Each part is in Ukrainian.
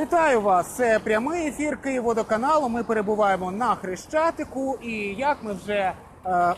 Вітаю вас! Це прямий ефір Київводоканалу. Ми перебуваємо на Хрещатику. І як ми вже е,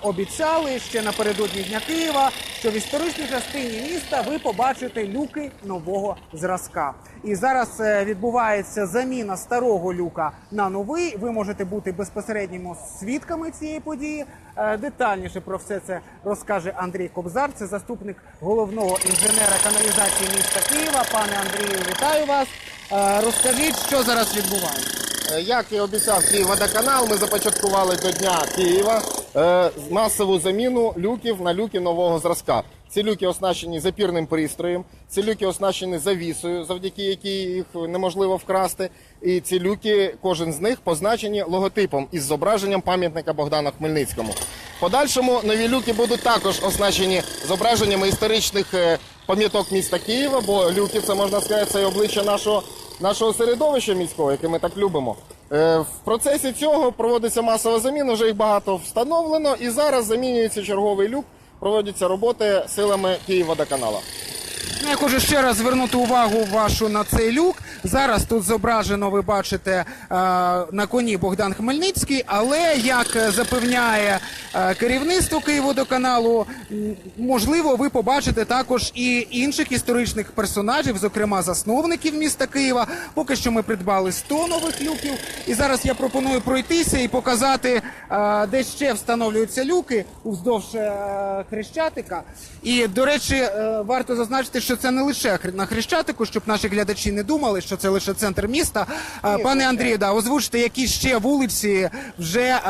обіцяли ще напередодні Дня Києва, що в історичній частині міста ви побачите люки нового зразка. І зараз е, відбувається заміна старого люка на новий. Ви можете бути безпосередніми свідками цієї події. Е, детальніше про все це розкаже Андрій Кобзар. Це заступник головного інженера каналізації міста Києва. Пане Андрію, вітаю вас. Е, Розкажіть, що зараз відбувається. Е, Як і обіцяв Київводоканал, ми започаткували до Дня Києва е, масову заміну люків на люки нового зразка. Ці люки оснащені запірним пристроєм, ці люки оснащені завісою, завдяки якій їх неможливо вкрасти. І ці люки, кожен з них позначені логотипом із зображенням пам'ятника Богдана Хмельницькому. Подальшому нові люки будуть також оснащені зображеннями історичних пам'яток міста Києва, бо люки це можна сказати, це обличчя нашого нашого середовища міського, яке ми так любимо. Е, В процесі цього проводиться масова заміна, вже їх багато встановлено, і зараз замінюється черговий люк, проводяться роботи силами Київводоканала. Ну, я хочу ще раз звернути увагу вашу на цей люк. Зараз тут зображено, ви бачите, е, на коні Богдан Хмельницький, але як е, запевняє керівництво Київводоканалу, можливо, ви побачите також і інших історичних персонажів, зокрема засновників міста Києва. Поки що ми придбали 100 нових люків. І зараз я пропоную пройтися і показати, е, де ще встановлюються люки уздовж е, Хрещатика. І, до речі, е, варто зазначити, що це не лише на Хрещатику, щоб наші глядачі не думали, що це лише центр міста. Е, Пане Андрію, да, озвучте, які ще вулиці вже е,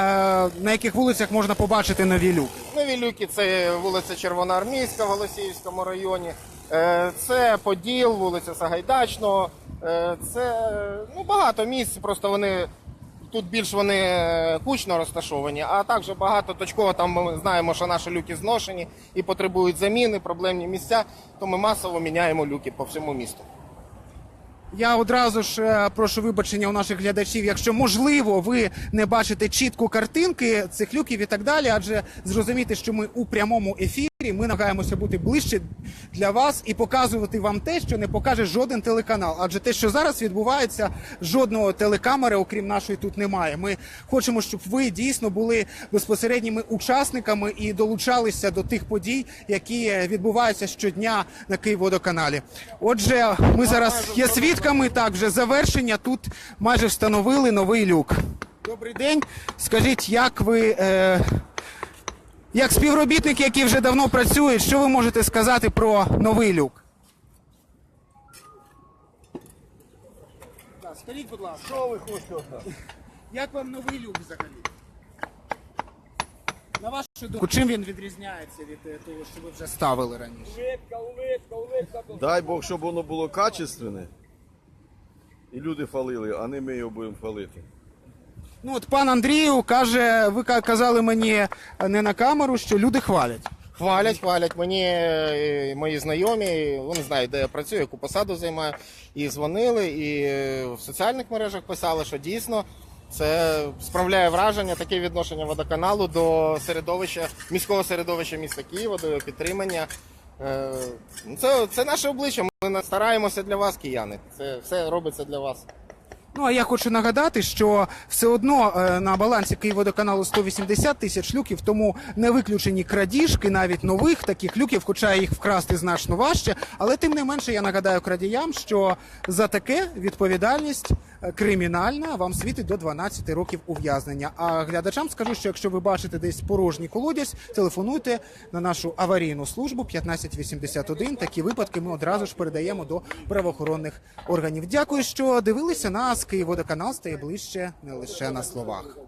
на яких вулицях можна побачити нові люки. Нові люки це вулиця Червоноармійська в Голосіївському районі, е, це Поділ, вулиця Сагайдачного, е, це ну, багато місць, просто вони. Тут більш вони е, кучно розташовані, а також багато точково. Там ми знаємо, що наші люки зношені і потребують заміни, проблемні місця. То ми масово міняємо люки по всьому місту. Я одразу ж е, прошу вибачення у наших глядачів, якщо можливо ви не бачите чітко картинки цих люків і так далі, адже зрозуміти, що ми у прямому ефірі. Ми намагаємося бути ближче для вас і показувати вам те, що не покаже жоден телеканал. Адже те, що зараз відбувається, жодного телекамери, окрім нашої, тут немає. Ми хочемо, щоб ви дійсно були безпосередніми учасниками і долучалися до тих подій, які відбуваються щодня на Київводоканалі. Отже, ми зараз є свідками. Так, вже завершення. Тут майже встановили новий люк. Добрий день. Скажіть, як ви. Е... Як співробітники, які вже давно працюють, що ви можете сказати про новий люк? Скажіть, будь ласка, Що ви хочете? як вам новий люк взагалі? На вашу думку, чим він відрізняється від е, того, що ви вже ставили раніше? Улитка, улитка, улитка. Дай Бог, щоб воно було качественне. І люди хвалили, а не ми його будемо хвалити. Ну от пан Андрію каже, ви ка- казали мені е, не на камеру, що люди хвалять. Хвалять, хвалять мені е, мої знайомі, вони знають, де я працюю, яку посаду займаю. І дзвонили, і е, в соціальних мережах писали, що дійсно це справляє враження, таке відношення водоканалу до середовища, міського середовища міста Києва, до його підтримання. Е, Це, це наше обличчя. Ми стараємося для вас, кияни. Це все робиться для вас. Ну а я хочу нагадати, що все одно е, на балансі Київводоканалу 180 тисяч люків, тому не виключені крадіжки, навіть нових таких люків, хоча їх вкрасти значно важче. Але тим не менше я нагадаю крадіям, що за таке відповідальність кримінальна вам світить до 12 років ув'язнення. А глядачам скажу, що якщо ви бачите десь порожній колодязь, телефонуйте на нашу аварійну службу 1581. Такі випадки ми одразу ж передаємо до правоохоронних органів. Дякую, що дивилися нас. Київводоканал стає ближче не лише на словах.